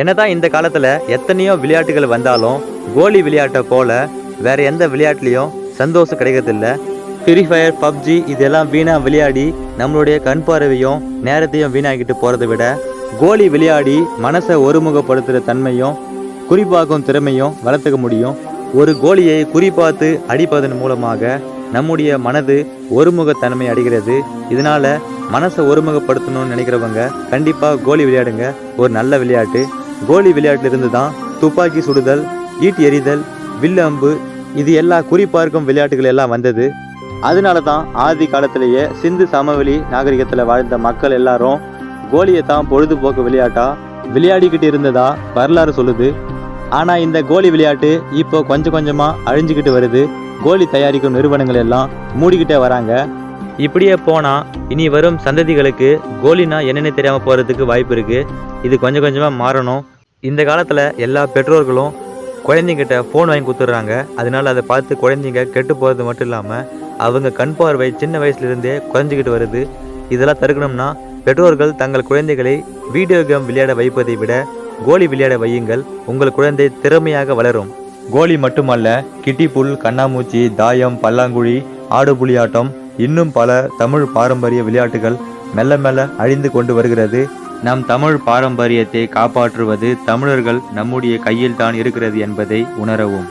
என்னதான் இந்த காலத்துல எத்தனையோ விளையாட்டுகள் வந்தாலும் கோலி விளையாட்டை போல வேற எந்த விளையாட்டுலயும் சந்தோஷம் கிடைக்கிறதில்ல. ஃப்ரீ ஃபயர் பப்ஜி இதெல்லாம் வீணா விளையாடி நம்மளுடைய கண் பார்வையும் நேரத்தையும் வீணாகிட்டு போறதை விட கோலி விளையாடி மனசை ஒருமுகப்படுத்துகிற தன்மையும் குறிப்பாக்கும் திறமையும் வளர்த்துக்க முடியும். ஒரு கோலியை குறிப்பாத்து அடிப்பதன் மூலமாக நம்முடைய மனது ஒருமுகத்தன்மை அடைகிறது. இதனால மனசை ஒருமுகப்படுத்தணும்னு நினைக்கிறவங்க கண்டிப்பா கோலி விளையாடுங்க. ஒரு நல்ல விளையாட்டு. கோலி விளையாட்டிலிருந்து தான் துப்பாக்கி சுடுதல் ஈட்டி எறிதல் வில்லு அம்பு இது எல்லா குறிப்பார்க்கும் விளையாட்டுகள் எல்லாம் வந்தது. அதனால தான் ஆதி காலத்திலேயே சிந்து சமவெளி நாகரிகத்தில் வாழ்ந்த மக்கள் எல்லாரும் கோலியை தான் பொழுதுபோக்கு விளையாட்டா விளையாடிக்கிட்டு இருந்ததா வரலாறு சொல்லுது. ஆனால் இந்த கோலி விளையாட்டு இப்போ கொஞ்சம் கொஞ்சமாக அழிஞ்சுக்கிட்டு வருது. கோலி தயாரிக்கும் நிறுவனங்கள் எல்லாம் மூடிக்கிட்டே வராங்க. இப்படியே போனா இனி வரும் சந்ததிகளுக்கு கோலினா என்னென்னு தெரியாம போறதுக்கு வாய்ப்பு இருக்கு. இது கொஞ்சம் கொஞ்சமா மாறணும். இந்த காலத்துல எல்லா பெற்றோர்களும் குழந்தைங்கிட்ட ஃபோன் வாங்கி கொடுத்துட்றாங்க. அதனால அதை பார்த்து குழந்தைங்க கெட்டு போகிறது மட்டும் இல்லாமல் அவங்க கண் பார்வை சின்ன வயசுலேருந்தே குறைஞ்சிக்கிட்டு வருது. இதெல்லாம் தடுக்கணும்னா பெற்றோர்கள் தங்கள் குழந்தைகளை வீடியோ கேம் விளையாட வைப்பதை விட கோலி விளையாட வையுங்கள். உங்கள் குழந்தை திறமையாக வளரும். கோலி மட்டுமல்ல கிட்டிப்புல் கண்ணாமூச்சி தாயம் பல்லாங்குழி ஆடுபுலியாட்டம் இன்னும் பல தமிழ் பாரம்பரிய விளையாட்டுகள் மெல்ல மெல்ல அழிந்து கொண்டு வருகிறது. நம் தமிழ் பாரம்பரியத்தை காப்பாற்றுவது தமிழர்கள் நம்முடைய கையில் தான் இருக்கிறது என்பதை உணரவும்.